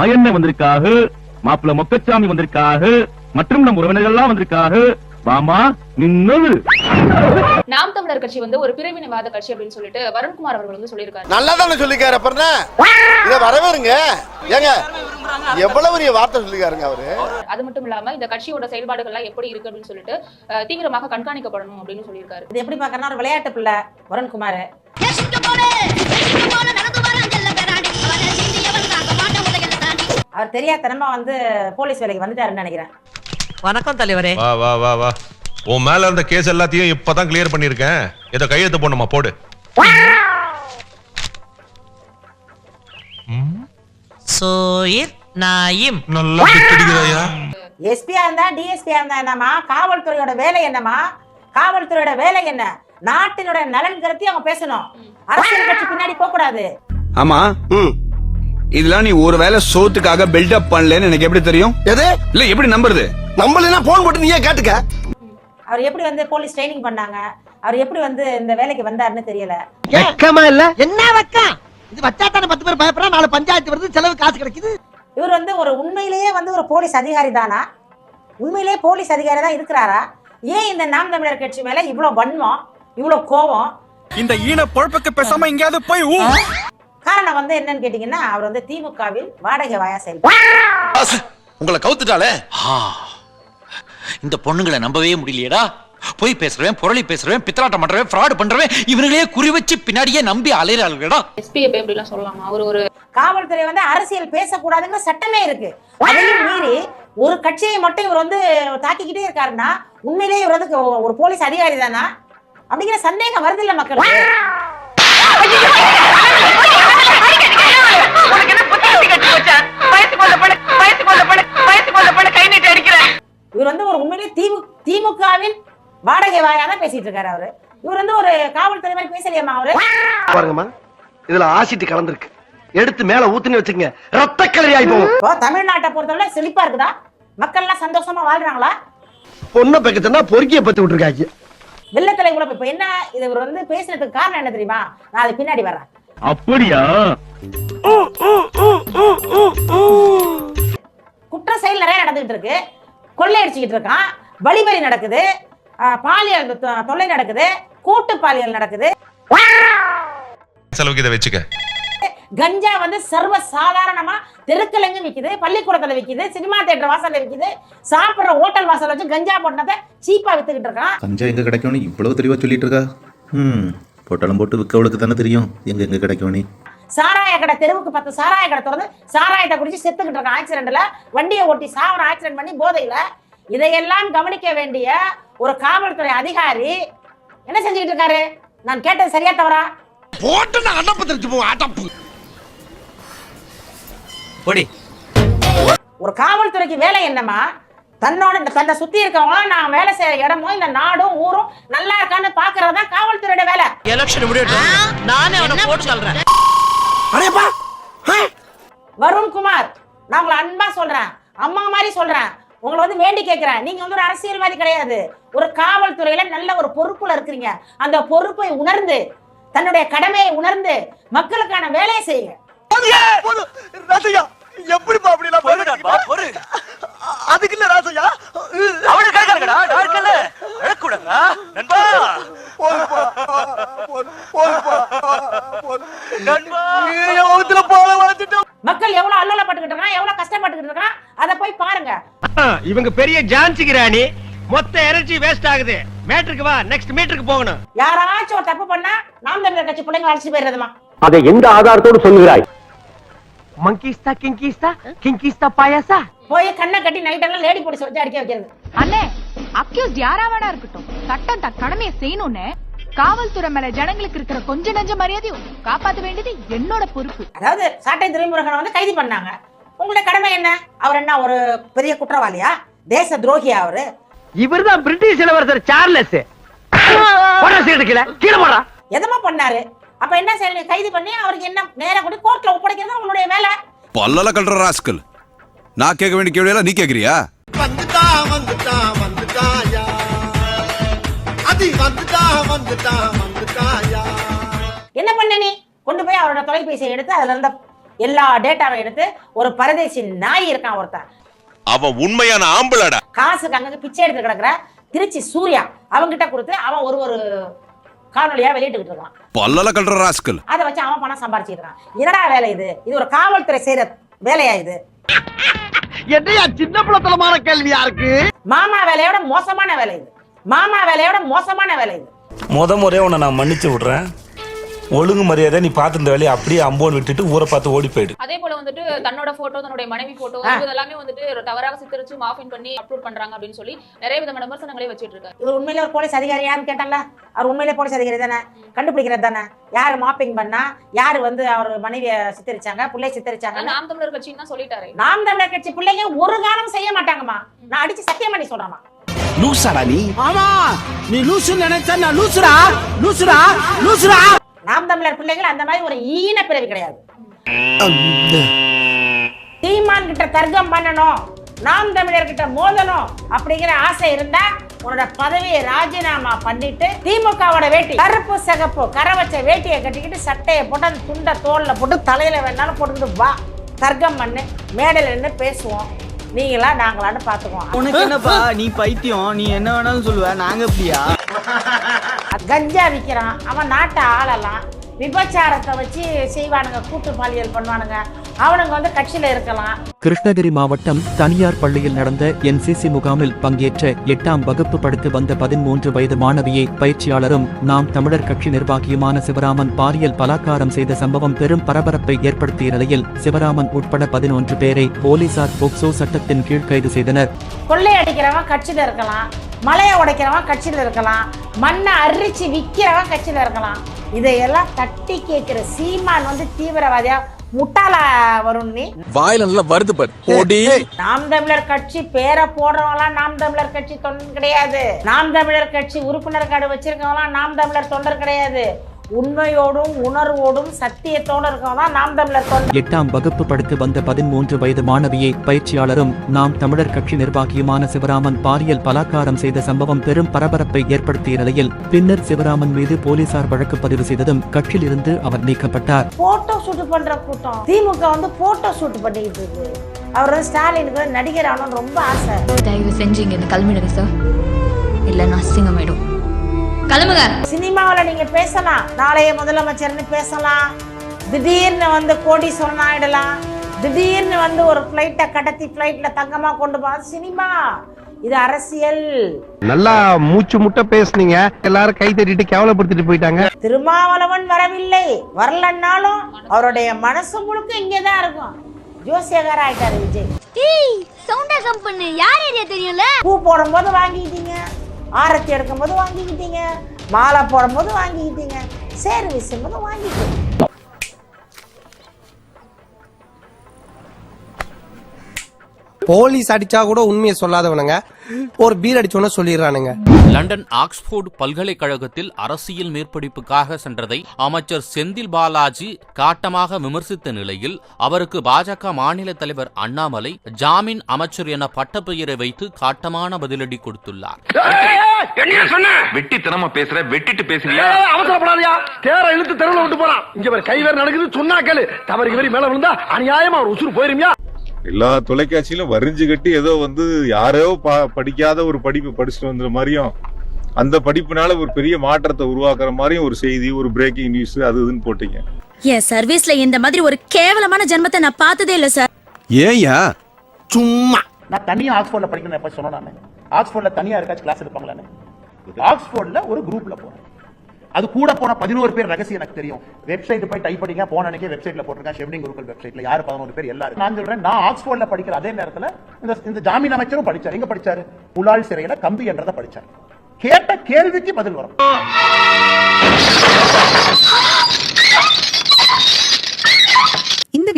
மாயண்ணன் வந்திருக்காக மாப்பிள்ள மொக்கச்சாமி வந்திருக்காக மற்றும் நம் உறவினர்கள் எல்லாம் வந்திருக்காக வாமா நின்னது நாம் தமிழர் கட்சி வந்து ஒரு பிரிவினைவாத கட்சி அப்படின்னு சொல்லிட்டு வருண்குமார் அவர்கள் வந்து சொல்லியிருக்காரு. நல்லா தானே சொல்லிக்காரு அப்புறம் இத வரவேறுங்க. ஏங்க எவ்வளவு பெரிய வார்த்தை சொல்லிக்காருங்க அவரு? அது மட்டும் இல்லாம இந்த கட்சியோட செயல்பாடுகள்லாம் எப்படி இருக்கு அப்படின்னு சொல்லிட்டு தீவிரமாக கண்காணிக்கப்படணும் அப்படின்னு சொல்லியிருக்காரு. இது எப்படி பாக்கறனா ஒரு விளையாட்டு பிள்ளை வருண்குமார். அவர் தெரியாதனமா வந்து போலீஸ் வேலைக்கு வந்துட்டாருன்னு நினைக்கிறேன். வணக்கம் தலைவரே. வா வா வா வா. உன் மேல இருந்த கேஸ் எல்லாத்தையும் இப்பதான் கிளியர் பண்ணிருக்கேன் இத கையெழுத்து போடணுமா? போடு. சோயிர் நாயிம். நல்லா பிடிக்குதாயா எஸ்பியா இருந்தா டிஎஸ்பியா இருந்தா என்னமா காவல்துறையோட வேலை என்னமா காவல்துறையோட வேலை என்ன? நாட்டினோட நலன் கருத்தி அவங்க பேசணும். அரசியல் கட்சி பின்னாடி போக கூடாது ஆமா இதெல்லாம் நீ ஒருவேளை சோத்துக்காக பில்டப் பண்ணலன்னு எனக்கு எப்படி தெரியும்? எது? இல்ல எப்படி நம்புறது? நம்மள போன் போட்டு நீயே கேட்டுக்க. அவர் எப்படி வந்து போலீஸ் ட்ரைனிங் பண்ணாங்க? அவர் எப்படி வந்து இந்த வேலைக்கு வந்தாருன்னு தெரியல. வெக்கமா இல்ல? என்ன வெக்கம்? இது வச்சா தானே பத்து பேர் பயப்படுறா? நாலு பஞ்சாயத்து வருது செலவு காசு கிடைக்குது. இவர் வந்து ஒரு உண்மையிலேயே வந்து ஒரு போலீஸ் அதிகாரி தானா? உண்மையிலேயே போலீஸ் அதிகாரி தான் இருக்கிறாரா? ஏன் இந்த நாம் தமிழர் கட்சி மேல இவ்வளவு வன்மம் இவ்வளவு கோபம்? இந்த ஈன பொழப்புக்கு பேசாம எங்கேயாவது போய் ஊ. காரணம் வந்து என்னன்னு கேட்டீங்கன்னா அவர் வந்து திமுகவில் வாடகை வாயா செயல்பட்டார். உங்களை கவுத்துட்டாலே இந்த பொண்ணுங்களை நம்பவே முடியலையேடா. போய் பேசுறவன் புரளி பேசுறவன் பித்தலாட்டம் பண்றவன் ஃப்ராட் பண்றவன் இவனுங்களே குறி வச்சு பின்னாடியே நம்பி அலையிறாளுடா எஸ்பிஎஃப் எப்படிலாம் சொல்லலாமா? அவர் ஒரு காவல்துறை வந்து அரசியல் பேசக்கூடாதுங்கிற சட்டமே இருக்கு. அதையும் மீறி ஒரு கட்சியை மட்டும் இவர் வந்து தாக்கிக்கிட்டே இருக்காருன்னா உண்மையிலேயே இவர் வந்து ஒரு போலீஸ் அதிகாரி தானா? அப்படிங்கிற சந்தேகம் வருது இல்ல மக்களுக்கு. வாடகை வாயா தான் பேசிட்டு இருக்காரு அவரு. இவர் வந்து ஒரு காவல்துறை மாதிரி பேசலையாமா அவரு? பாருங்கம்மா இதுல ஆசிட் கலந்துருக்கு. எடுத்து மேல ஊத்துன்னு வச்சுங்க ரத்த கலரி ஆயி போகும். இப்போ தமிழ்நாட்டை பொறுத்தவரை செழிப்பா இருக்குதா? மக்கள் எல்லாம் சந்தோஷமா வாழ்றாங்களா? பொண்ணை பக்கத்துனா பொறுக்கிய பத்தி விட்டுருக்காங்க. வெள்ளத்துல இவ்வளவு இப்ப என்ன இது இவர் வந்து பேசினதுக்கு காரணம் என்ன தெரியுமா? நான் அது பின்னாடி வர்றேன். அப்படியா? குற்ற செயல் நிறைய நடந்துகிட்டு இருக்கு. கொள்ளையடிச்சுக்கிட்டு இருக்கான். வழிபறி நடக்குது. பாலியல் தொல்லை நடக்குது. கூட்டு பாலியல் நடக்குது. செலவுக்கு இதை வச்சுக்க. கஞ்சா வந்து சர்வ சாதாரணமா தெருக்கலங்கு விக்குது பள்ளிக்கூடத்துல விக்குது சினிமா தியேட்டர் வாசல்ல விக்குது சாப்பிடுற ஹோட்டல் வாசல்ல வச்சு கஞ்சா போட்டதை சீப்பா வித்துக்கிட்டு இருக்கான். கஞ்சா எங்க கிடைக்கும்னு இவ்வளவு தெளிவா சொல்லிட்டு இருக்கா? ம் போட்டாலும் போட்டு விற்கவளுக்கு தானே தெரியும். எங்க எங்க கிடைக்கும்னு. சாராய கடை தெருவுக்கு பத்து சாராய கடை திறந்து சாராயத்தை குடிச்சு செத்துக்கிட்டு இருக்கான். ஆக்சிடென்ட்ல வண்டியை ஓட்டி சாவர ஆக்சிடென்ட் பண்ணி போதையில. இதையெல்லாம் கவனிக்க வேண்டிய ஒரு காவல்துறை அதிகாரி என்ன செஞ்சுக்கிட்டு இருக்காரு? நான் கேட்டது சரியா தவறா? போட்டு நான் அடப்பு தெரிச்சு போவோம் அடப்பு. பொடி. ஒரு காவல்துறைக்கு வேலை என்னமா தன்னோட தன்னை சுத்தி இருக்கவங்க நான் வேலை செய்யற இடமும் இந்த நாடும் ஊரும் நல்லா இருக்கான்னு பாக்குறது தான் காவல்துறையோட வேலை. எலெக்ஷன் முடியட்டும். நானே அவனை போட்டு சொல்றேன். அடையப்பா வருண் குமார் நான் உங்களை அன்பா சொல்றேன். அம்மா மாதிரி சொல்றேன். உங்களை வந்து வேண்டி கேட்கிறேன் நீங்க வந்து ஒரு அரசியல்வாதி கிடையாது. ஒரு காவல்துறையில நல்ல ஒரு பொறுப்புல இருக்கிறீங்க. அந்த பொறுப்பை உணர்ந்து தன்னுடைய கடமையை உணர்ந்து மக்களுக்கான வேலையை செய்யுங்க. எப்படிப்பா அப்படி அதுக்கு இல்ல ராசையா மக்கள் எவ்வளவு அல்லலப்பட்டுக்கிட்டு இருக்கான் எவ்வளவு கஷ்டப்பட்டுக்கிட்டு இருக்கான் அதை போய் பாருங்க. இவங்க பெரிய ஜான்சி கிராணி மொத்த எனர்ஜி வேஸ்ட் ஆகுது. மேட்ருக்கு வா நெக்ஸ்ட் மீட்டருக்கு போகணும். யாராச்சும் ஒரு தப்பு பண்ணா நாம் தமிழர் கட்சி பிள்ளைங்க அழைச்சி போயிடுறதுமா அதை எந்த ஆதாரத்தோடு சொல்லுகிறாய்? மங்கிஸ்தா கிங்கிஸ்தா கிங்கிஸ்தா பாயாசா? போய் கண்ணை கட்டி நைட் எல்லாம் லேடி போலீஸ் வச்சு அடிக்க வைக்கிறது. அண்ணே அக்யூஸ் யாரா வேணா இருக்கட்டும். சட்டம் தன் கடமையை செய்யணும்னு. காவல்துறை மேல ஜனங்களுக்கு இருக்கிற கொஞ்ச நெஞ்ச மரியாதையும் காப்பாத்த வேண்டியது என்னோட பொறுப்பு. அதாவது சாட்டை துறைமுருகனை வந்து கைது பண்ணாங்க. உங்களுடைய கடமை என்ன? அவர் என்ன ஒரு பெரிய குற்றவாளியா? தேச துரோகியா அவரு? இவர்தான் பிரிட்டிஷ் இளவரசர் சார்லஸ். போடா சீட்டு கீழே. கீழே போடா. எதமா பண்ணாரு? அப்ப என்ன செய்யணும் கைது பண்ணி அவருக்கு என்ன நேரா கொண்டு கோர்ட்ல ஒப்படைக்கிறது தான் உங்களுடைய வேலை? பல்லல கல்ற ராஸ்கல். நான் கேட்க வேண்டிய கேள்வியெல்லாம் நீ கேக்குறியா வந்துட்டா வந்துட்டா வந்துட்டாயா? அது வந்துட்டா வந்துட்டா வந்துட்டாயா? என்ன பண்ண நீ? கொண்டு போய் அவரோட தொலைபேசியை எடுத்து அதுல இருந்த எல்லா டேட்டாவை எடுத்து ஒரு பரதேசி நாய் இருக்கான் ஒருத்தன். அவன் உண்மையான ஆம்பளடா. காசுக்கு அங்கங்க பிச்சை எடுத்து கிடக்குற திருச்சி சூர்யா. அவன்கிட்ட கொடுத்து அவன் ஒரு ஒரு காணொலியா வெளியிட்டுக்கிட்டு இருக்கான். பல்லல கல்ற ராஸ்கல். அதை வச்சு அவன் பணம் சம்பாரிச்சிருக்கான் என்னடா வேலை இது? இது ஒரு காவல்துறை செய்யற வேலையா இது? என்னையா சின்ன பிள்ளைத்தனமான கேள்வியா இருக்கு? மாமா வேலையோட மோசமான வேலை இது. மாமா வேலையோட மோசமான வேலை இது. முத முறையா உன்னை நான் மன்னிச்சு விடுறேன். ஒழுங்கு மரியாதை நீ பார்த்து இந்த வேலையை அப்படியே அம்போன் விட்டுட்டு ஊரை பார்த்து ஓடி போயிடு. அதே போல வந்துட்டு தன்னோட போட்டோ தன்னுடைய மனைவி போட்டோ. இதெல்லாமே வந்துட்டு ஒரு தவறாக சித்தரிச்சு மாஃபின் பண்ணி அப்லோட் பண்றாங்க அப்படின்னு சொல்லி நிறைய விதமான விமர்சனங்களே வச்சிட்டு இருக்காரு. இவர் உண்மையிலே ஒரு போலீஸ் அதிகாரியான்னு கேட்டல அவர் உண்மையிலே போலீஸ் அதிகாரி தானே? கண்டுபிடிக்கிறது தானே? யார் மாப்பிங் பண்ணா யார் வந்து அவர் மனைவியை சித்தரிச்சாங்க பிள்ளை சித்தரிச்சாங்க நாம் தமிழர் கட்சின்னு தான் சொல்லிட்டாரு. நாம் தமிழர் கட்சி பிள்ளைங்க ஒரு காலம் செய்ய மாட்டாங்கம்மா. நான் அடிச்சு சத்தியம் பண்ணி சொல்றேம்மா. லூசாடா நீ? ஆமா நீ லூசு நினைச்சா நான் லூசுடா லூசுடா லூசுடா. நாம் தமிழர் பிள்ளைகள் அந்த மாதிரி ஒரு ஈன பிறவி கிடையாது. சீமான் கிட்ட தர்க்கம் பண்ணணும் நாம் தமிழர் கிட்ட மோதணும் அப்படிங்கிற ஆசை இருந்தா உன்னோட பதவியை ராஜினாமா பண்ணிட்டு திமுகவோட வேட்டி கருப்பு சிகப்பு கரை வச்ச வேட்டியை கட்டிக்கிட்டு சட்டையை போட்டு அந்த துண்டை தோல்ல போட்டு தலையில வேணாலும் போட்டுக்கிட்டு வா. தர்க்கம் பண்ணு மேடையில நின்று பேசுவோம். நீங்களா நாங்களான்னு பாத்துக்குவோம் உனக்கு என்னப்பா நீ பைத்தியம் நீ என்ன வேணாலும் சொல்லுவ நாங்க அப்படியா கஞ்சா விற்கிறான் அவன் நாட்டை ஆளலாம். விபச்சாரத்தை வச்சு செய்வானுங்க கூட்டு பாலியல் பண்ணுவானுங்க. அவனுங்க வந்து கட்சியில இருக்கலாம். கிருஷ்ணகிரி மாவட்டம் தனியார் பள்ளியில் நடந்த என்சிசி முகாமில் பங்கேற்ற எட்டாம் வகுப்பு படித்து வந்த பதிமூன்று வயது மாணவியை பயிற்சியாளரும் நாம் தமிழர் கட்சி நிர்வாகியுமான சிவராமன் பாலியல் பலாத்காரம் செய்த சம்பவம் பெரும் பரபரப்பை ஏற்படுத்திய நிலையில் சிவராமன் உட்பட பதினொன்று பேரை போலீசார் போக்சோ சட்டத்தின் கீழ் கைது செய்தனர். கொள்ளை அடிக்கிறவன் கட்சியில இருக்கலாம். மலையை உடைக்கிறவன் கட்சியில இருக்கலாம். மண்ணை அரிச்சு விற்கிறவன் கட்சியில இருக்கலாம். இதையெல்லாம் தட்டி கேட்கிற சீமான் வந்து தீவிரவாதியா? முட்டாளா வரும் நீ? வாயில நல்லா வருது பாரு. நாம் தமிழர் கட்சி பேரை போடுறவங்களாம் நாம் தமிழர் கட்சி தொண்டன் கிடையாது. நாம் தமிழர் கட்சி உறுப்பினர் கார்டு வச்சிருக்கவங்களாம் நாம் தமிழர் தொண்டர் கிடையாது. உண்மையோடும் உணர்வோடும் சத்தியத்தோடும் இருக்கவங்க தான் நாம் தமிழர் எட்டாம் வகுப்பு படித்து வந்த பதிமூன்று வயது மாணவியை பயிற்சியாளரும் நாம் தமிழர் கட்சி நிர்வாகியுமான சிவராமன் பாலியல் பலாத்காரம் செய்த சம்பவம் பெரும் பரபரப்பை ஏற்படுத்திய நிலையில் பின்னர் சிவராமன் மீது போலீசார் வழக்கு பதிவு செய்ததும் கட்சியிலிருந்து அவர் நீக்கப்பட்டார். போட்டோ ஷூட் பண்ற கூட்டம். திமுக வந்து போட்டோ ஷூட் பண்ணிக்கிட்டு இருக்கு. அவர் ஸ்டாலினுக்கு நடிகர் ஆகணும்னு ரொம்ப ஆசை. தயவு செஞ்சு இங்க இருந்து கிளம்பிடுங்க சார் இல்ல நான் அசிங்கமாயிடும். கிளம்புங்க சினிமாவில் நீங்க பேசலாம். நாளைய முதலமைச்சர்னு பேசலாம். திடீர்னு வந்து கோடீஸ்வரன் ஆயிடலாம் திடீர்னு வந்து ஒரு ஃப்ளைட்டை கடத்தி ஃப்ளைட்ல தங்கமா கொண்டு போக சினிமா. இது அரசியல். நல்லா மூச்சு முட்டை பேசுனீங்க. எல்லாரும் கை தட்டிட்டு கேவலப்படுத்திட்டு போயிட்டாங்க. திருமாவளவன் வரவில்லை. வரலன்னாலும் அவருடைய மனசு முழுக்க இங்கே தான் இருக்கும். ஜோசியகார ஆயிட்டாரு விஜய். சவுண்டா கம்பெனி யார் ஏரியா தெரியும்ல? பூ போடும்போது வாங்கிக்கிட்டீங்க ஆரத்தி எடுக்கும்போது வாங்கிக்கிட்டீங்க மாலை போடும்போது வாங்கிக்கிட்டீங்க சேர் வீசும்போது வாங்கிக்கிட்டீங்க. போலீஸ் அடிச்சா கூட உண்மையை சொல்லாதவனுங்க. ஒரு பீர் அடிச்சோன்னு சொல்லிடுறானுங்க. லண்டன் ஆக்ஸ்போர்ட் பல்கலைக்கழகத்தில் அரசியல் மேற்படிப்புக்காக சென்றதை அமைச்சர் செந்தில் பாலாஜி காட்டமாக விமர்சித்த நிலையில் அவருக்கு பாஜக மாநில தலைவர் அண்ணாமலை ஜாமீன் அமைச்சர் என பட்டப்பெயரை வைத்து காட்டமான பதிலடி கொடுத்துள்ளார். வெட்டித்தனமா பேசுற வெட்டிட்டு பேசுறியா? அவசரப்படாதயா. தேர இழுத்து தெருவில் விட்டு போறான். இங்க கை வேற நடக்குது சொன்னா கேளு. தவறு இவரி மேல விழுந்தா அநியாயமா ஒரு உசுறு போயிருமியா? எல்லா தொலைக்காட்சியிலும் வரிஞ்சு கட்டி ஏதோ வந்து யாரோ ப- படிக்காத ஒரு படிப்பு படிச்சுட்டு வந்த மாதிரியும் அந்த படிப்புனால ஒரு பெரிய மாற்றத்தை உருவாக்குற மாதிரியும் ஒரு செய்தி ஒரு பிரேக்கிங் நியூஸ் அது இதுன்னு போட்டீங்க. என் சர்வீஸ்ல இந்த மாதிரி ஒரு கேவலமான ஜென்மத்தை நான் பார்த்ததே இல்ல சார் ஏயா சும்மா. நான் தனியா ஆக்ஸ்போர்ட்ல படிக்கணும் எப்ப சொன்னேன் நான்? ஆக்ஸ்போர்ட்ல தனியா இருக்காச்சு கிளாஸ் எடுப்பாங்களான்னு ஆக்ஸ்போர்ட்ல ஒரு குரூப்ல போறேன். அது கூட போன பதினோரு பேர் ரகசியம் எனக்கு தெரியும். வெப்சைட் போய் டைப் பண்ணிங்க போன அன்னைக்கு வெப்சைட்ல போட்டிருக்கேன் ஷெவ்னிங் குருக்கள் வெப்சைட்ல யாரு பதினோரு பேர்? எல்லாரும் நான் சொல்றேன் நான் ஆக்ஸ்போர்ட்ல படிக்கிற அதே நேரத்துல இந்த இந்த ஜாமீன் அமைச்சரும் படிச்சார். எங்க படிச்சாரு? புலால் சிறையில கம்பி என்றதை படிச்சார். கேட்ட கேள்விக்கு பதில் வரும் இந்த